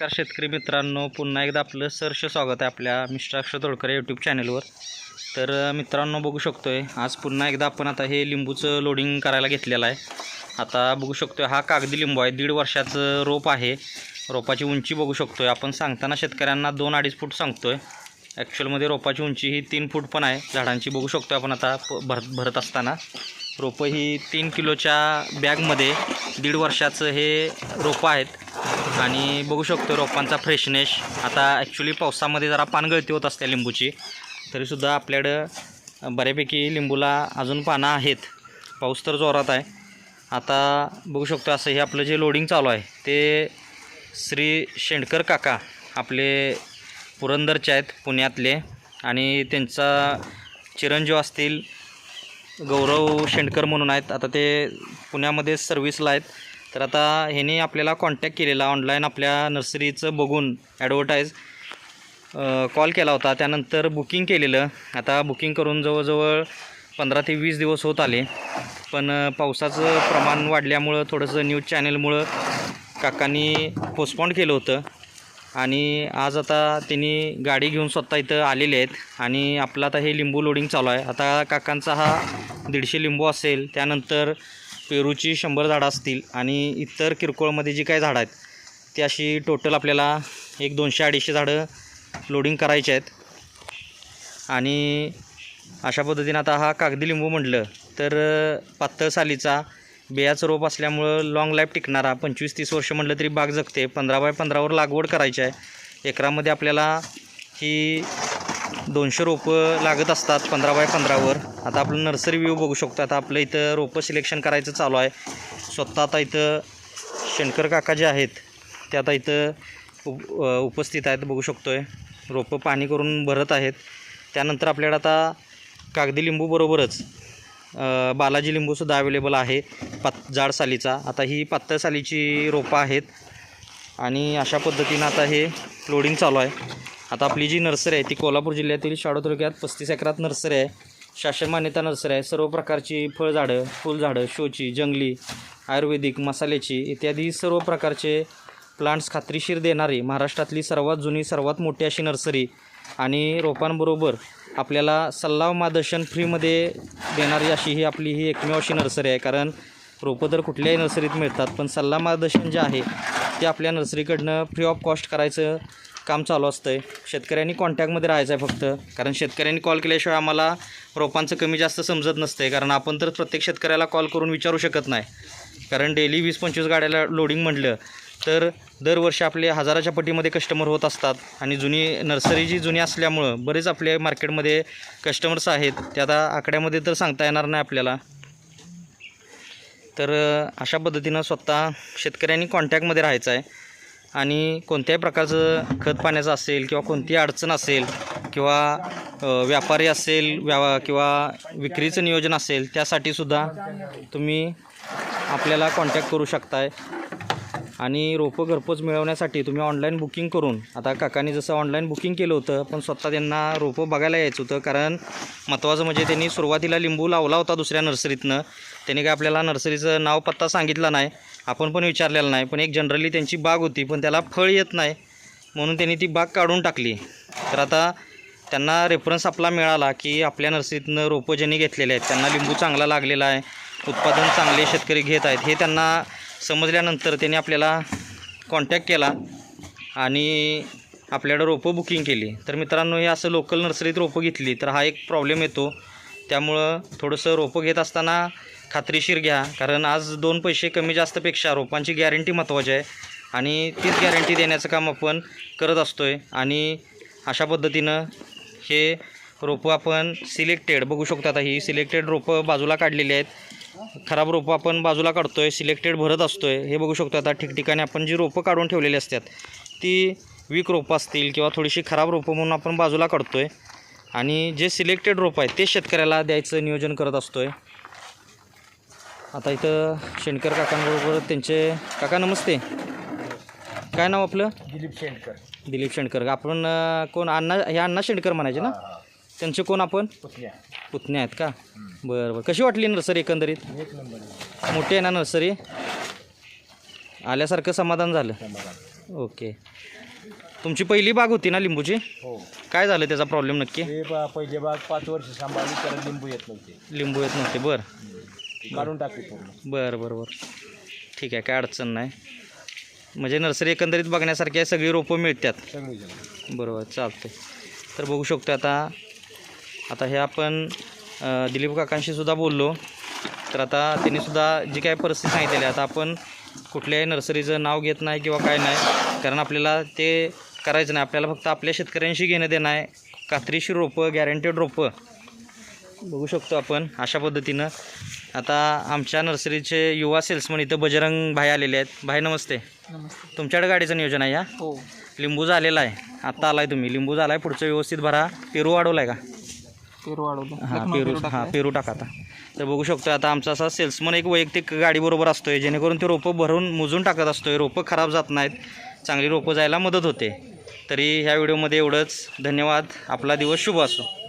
नमस्कार शेतकरी मित्रांनो पुन्हा एकदा आपलं सरश स्वागत आहे आपल्या मिस्टर अक्षर तोडकर यूट्यूब चॅनलवर तर मित्रांनो बघू शकतो आहे आज पुन्हा एकदा आपण आता हे लिंबूचं लोडिंग करायला घेतलेलं आहे. आता बघू शकतो हा कागदी लिंबू आहे दीड वर्षाचं रोप आहे. रोपाची उंची बघू शकतो आहे आपण सांगताना शेतकऱ्यांना दोन अडीच फूट सांगतो आहे ॲक्च्युअलमध्ये रोपाची उंची ही तीन फूट पण आहे. झाडांची बघू शकतो आपण आता प- भरत भरत असताना. रोपं ही तीन किलोच्या बॅगमध्ये दीड वर्षाचं हे रोपं आहेत. आणि बघू शकतो रोपांचा फ्रेशनेस आता ॲक्च्युली पावसामध्ये जरा पानगळती होत असते लिंबूची. तरीसुद्धा आपल्याकडं बऱ्यापैकी लिंबूला अजून पानं आहेत. पाऊस तर जोरात आहे. आता बघू शकतो असं हे आपलं जे लोडिंग चालू आहे ते श्री शेंडकर काका आपले पुरंदरचे आहेत पुण्यातले. आणि त्यांचा चिरंजीव असतील गौरव शेंडकर म्हणून आहेत. आता ते पुण्यामध्ये सर्व्हिसला आहेत. तर आता ह्यांनी आपल्याला कॉन्टॅक्ट केलेला ऑनलाईन आपल्या नर्सरीचं बघून ॲडव्हर्टाईज कॉल केला होता. त्यानंतर बुकिंग केलेलं. आता बुकिंग करून जवळजवळ पंधरा ते वीस दिवस होत आले. पण पावसाचं प्रमाण वाढल्यामुळं थोडंसं न्यूज चॅनलमुळं काकांनी पोस्टपॉन्ड केलं होतं. आणि आज आता त्यांनी गाडी घेऊन स्वतः इथं आलेले आहेत. आणि आपलं आता हे लिंबू लोडिंग चालू आहे. आता काकांचा हा दीडशे लिंबू असेल. त्यानंतर पेरूची शंभर झाडं असतील आणि इतर किरकोळमध्ये जी काही झाडं आहेत ती अशी टोटल आपल्याला एक दोनशे अडीचशे झाडं लोडिंग करायचे आहेत. आणि अशा पद्धतीनं आता हा कागदी लिंबू म्हटलं तर पातळ सालीचा बियाचं रोप असल्यामुळं लाँग लाईफ टिकणारा पंचवीस तीस वर्ष म्हटलं तरी बाग जगते. पंधरा बाय पंधरावर लागवड करायची आहे. एकरामध्ये आपल्याला ही दोनशे रोपं लागत असतात पंधरा बाय पंधरावर. आता आपलं नर्सरी व्ह्यू बघू शकतो. आता आपलं इथं रोपं सिलेक्शन करायचं चालू आहे. स्वतः आता इथं शंकर काका जे आहेत ते आता इथं उप उपस्थित आहेत बघू शकतो आहे रोपं पाणी करून भरत आहेत. त्यानंतर आपल्याकडे आता कागदी लिंबूबरोबरच बालाजी लिंबूसुद्धा अवेलेबल आहे. पात जाड सालीचा. आता ही पातळ सालीची रोपं आहेत. आणि अशा पद्धतीनं आता हे लोडिंग चालू आहे. आता आपली जी नर्सरी आहे ती कोल्हापूर जिल्ह्यातील शाडो तालुक्यात पस्तीस एकरात नर्सरी आहे. शासन मान्यता नर्सरी आहे. सर्व प्रकारची फळझाडं फुलझाडं शोची जंगली आयुर्वेदिक मसाल्याची इत्यादी सर्व प्रकारचे प्लांट्स खात्रीशीर देणारी महाराष्ट्रातली सर्वात जुनी सर्वात मोठी अशी नर्सरी. आणि रोपांबरोबर आपल्याला सल्ला मार्गदर्शन फ्रीमध्ये देणारी अशी ही आपली ही एकमेव अशी नर्सरी आहे. कारण रोपं तर कुठल्याही नर्सरीत मिळतात पण सल्ला मार्गदर्शन जे आहे ते आपल्या नर्सरीकडनं फ्री ऑफ कॉस्ट करायचं. काम चालू असतं आहे शेतकऱ्यांनी कॉन्टॅक्टमध्ये राहायचं आहे फक्त. कारण शेतकऱ्यांनी कॉल केल्याशिवाय आम्हाला रोपांचं कमी जास्त समजत नसतं आहे कारण आपण तर प्रत्येक शेतकऱ्याला कॉल करून विचारू शकत नाही. कारण डेली वीस पंचवीस गाड्याला लोडिंग म्हटलं तर दरवर्षी आपले हजाराच्या पटीमध्ये कस्टमर होत असतात. आणि जुनी नर्सरी जी जुनी असल्यामुळं बरेच आपले मार्केटमध्ये कस्टमर्स आहेत. ते आता आकड्यामध्ये तर सांगता येणार नाही आपल्याला. तर अशा पद्धतीनं स्वतः शेतकऱ्यांनी कॉन्टॅक्टमध्ये राहायचं आहे आणि कोणत्याही प्रकारचं खत पाण्याचं असेल किंवा कोणती अडचण असेल किंवा व्यापारी असेल व्यावा किंवा विक्रीचं नियोजन असेल त्यासाठी सुद्धा तुम्ही आपल्याला कॉन्टॅक्ट करू शकताय. आणि रोपं घरपोच मिळवण्यासाठी तुम्ही ऑनलाईन बुकिंग करून आता काकांनी जसं ऑनलाईन बुकिंग केलं होतं पण स्वतः त्यांना रोपं बघायला यायचं होतं कारण महत्त्वाचं म्हणजे त्यांनी सुरुवातीला लिंबू लावला होता दुसऱ्या नर्सरीतनं त्यांनी काय आपल्याला नर्सरीचं नाव पत्ता सांगितला नाही. आपण पण विचारलेलं नाही पण एक जनरली त्यांची बाग होती पण त्याला फळ येत नाही. म्हणून त्यांनी ती बाग काढून टाकली. तर आता त्यांना रेफरन्स आपला मिळाला की आपल्या नर्सरीतनं रोपं ज्यांनी घेतलेले आहेत त्यांना लिंबू चांगला लागलेला आहे उत्पादन चांगले शेतकरी घेत आहेत हे त्यांना समजल्यानंतर त्यांनी आपल्याला कॉन्टॅक्ट केला आणि आपल्याकडं रोपं बुकिंग केली. तर मित्रांनो हे असं लोकल नर्सरीत रोपं घेतली तर हा एक प्रॉब्लेम येतो. त्यामुळं थोडंसं रोपं घेत असताना खात्रीशीर घ्या कारण आज दोन पैसे कमी जास्तपेक्षा रोपांची गॅरंटी महत्त्वाची आहे आणि तीच गॅरंटी देण्याचं काम आपण करत असतो आहे आणि अशा पद्धतीनं हे रोपं आपण सिलेक्टेड बघू शकतो आता ही सिलेक्टेड रोपं बाजूला काढलेली आहेत. खराब रोपं आपण बाजूला काढतो आहे सिलेक्टेड भरत असतो आहे हे बघू शकतो. आता ठिकठिकाणी आपण जी रोपं काढून ठेवलेली असतात ती वीक रोपं असतील किंवा थोडीशी खराब रोपं म्हणून आपण बाजूला काढतो आहे आणि जे सिलेक्टेड रोपं आहेत ते शेतकऱ्याला द्यायचं नियोजन करत असतो आहे आता इथं शेणकर काकांबरोबर त्यांचे काका नमस्ते. काय नाव आपलं? दिलीप शेंडकर दिलीप शेंडकर आपण कोण अण्णा हे अण्णा शेंडकर म्हणायचे ना? त्यांचे कोण आपण? पुतण्या पुतणे आहेत का? बरं बरं. कशी वाटली नर्सरी एकंदरीत? एक नंबर मोठी आहे ना नर्सरी? आल्यासारखं समाधान झालं. ओके. तुमची पहिली बाग होती ना लिंबूची? हो. काय झालं त्याचा प्रॉब्लेम नक्की? ते ब- पहिले बाग पाच वर्ष सांभाळली त्याला लिंबू येत नव्हते. लिंबू येत नव्हते बरं. काढून टाकली पूर्ण. बरं बरं बरं. ठीक आहे काय अडचण नाही. म्हणजे नर्सरी एकंदरीत बघण्यासारखी आहे सगळी रोपं मिळतात. सगळी जण बरोबर चालते तर बघू शकतो आता आता हे आपण दिलीप काकांशी सुद्धा बोललो. तर आता त्यांनी सुद्धा जी काय परिस्थिती सांगितलेली आहे आता आपण कुठल्याही नर्सरीचं नाव घेत नाही किंवा काय नाही कारण आपल्याला ते करायचं नाही. आपल्याला फक्त आपल्या शेतकऱ्यांशी घेणं देणं आहे. खात्रीशीर रोपं गॅरंटेड रोपं बघू शकतो आपण अशा पद्धतीनं. आता आमच्या नर्सरीचे युवा सेल्समन इथं बजरंग भाई आलेले आहेत. भाई नमस्ते. नमस्ते. तुमच्याकडे गाडीचं नियोजन आहे या? हो. लिंबू झालेला आहे. आत्ता आलाय तुम्ही. लिंबू झालाय. पुढचं व्यवस्थित भरा. पेरू वाढवलाय का? पेरू वाढवलं हां पेरू हां. पेरू टाका आता. तर बघू शकतो आता आमचा असा सेल्समन एक वैयक्तिक गाडीबरोबर असतोय जेणेकरून ते रोपं भरून मोजून टाकत असतोय. रोपं खराब जात नाहीत चांगली रोपं जायला मदत होते. तरी ह्या व्हिडिओमध्ये एवढंच. धन्यवाद. आपला दिवस शुभ असो.